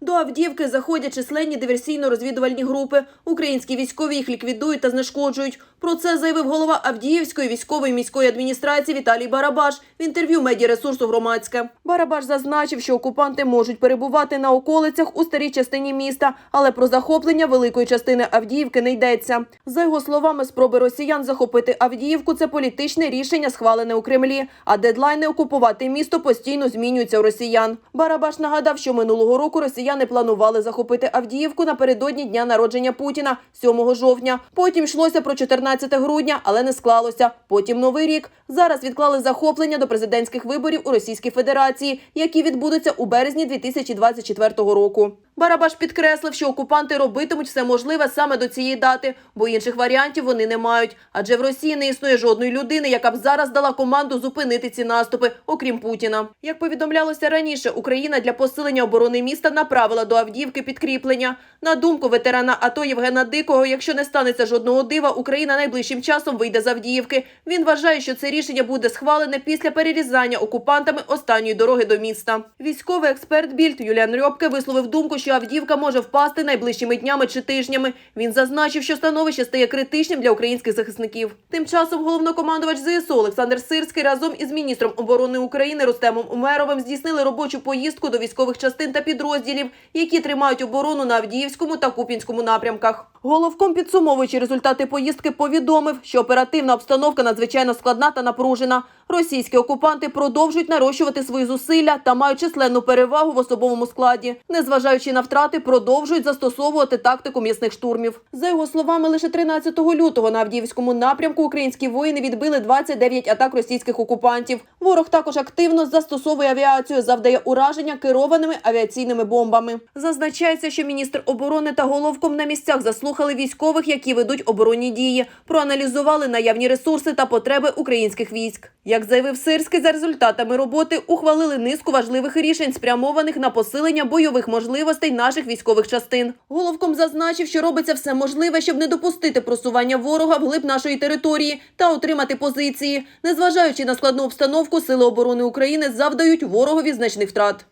До Авдіївки заходять численні диверсійно-розвідувальні групи. Українські військові їх ліквідують та знешкоджують. Про це заявив голова Авдіївської військової міської адміністрації Віталій Барабаш в інтерв'ю медіаресурсу громадське. Барабаш зазначив, що окупанти можуть перебувати на околицях у старій частині міста, але про захоплення великої частини Авдіївки не йдеться. За його словами, спроби росіян захопити Авдіївку це політичне рішення, схвалене у Кремлі. А дедлайни окупувати місто постійно змінюються у росіян. Барабаш нагадав, що минулого року росіяни планували захопити Авдіївку напередодні дня народження Путіна 7 жовтня. Потім йшлося про 14 грудня, але не склалося. Потім новий рік. Зараз відклали захоплення до президентських виборів у Російській Федерації, які відбудуться у березні 2024 року. Барабаш підкреслив, що окупанти робитимуть все можливе саме до цієї дати, бо інших варіантів вони не мають. Адже в Росії не існує жодної людини, яка б зараз дала команду зупинити ці наступи, окрім Путіна. Як повідомлялося раніше, Україна для посилення оборони міста направила до Авдіївки підкріплення. На думку ветерана АТО Євгена Дикого, якщо не станеться жодного дива, Україна найближчим часом вийде з Авдіївки. Він вважає, що це рішення буде схвалене після перерізання окупантами останньої дороги до міста. Військовий експерт Більд Юліан Рьобке висловив думку, що Авдіївка може впасти найближчими днями чи тижнями. Він зазначив, що становище стає критичним для українських захисників. Тим часом головнокомандувач ЗСУ Олександр Сирський разом із міністром оборони України Рустемом Умеровим здійснили робочу поїздку до військових частин та підрозділів, які тримають оборону на Авдіївському та Купінському напрямках. Головком підсумовуючи результати поїздки, повідомив, що оперативна обстановка надзвичайно складна та напружена. Російські окупанти продовжують нарощувати свої зусилля та мають численну перевагу в особовому складі. Незважаючи на втрати, продовжують застосовувати тактику м'ясних штурмів. За його словами, лише 13 лютого на Авдіївському напрямку українські воїни відбили 29 атак російських окупантів. Ворог також активно застосовує авіацію, завдає ураження керованими авіаційними бомбами. Зазначається, що міністр оборони та головком на місцях заслухали військових, які ведуть оборонні дії, проаналізували наявні ресурси та потреби українських військ. Як заявив Сирський, за результатами роботи ухвалили низку важливих рішень, спрямованих на посилення бойових можливостей наших військових частин. Головком зазначив, що робиться все можливе, щоб не допустити просування ворога вглиб нашої території та отримати позиції. Незважаючи на складну обстановку, сили оборони України завдають ворогові значних втрат.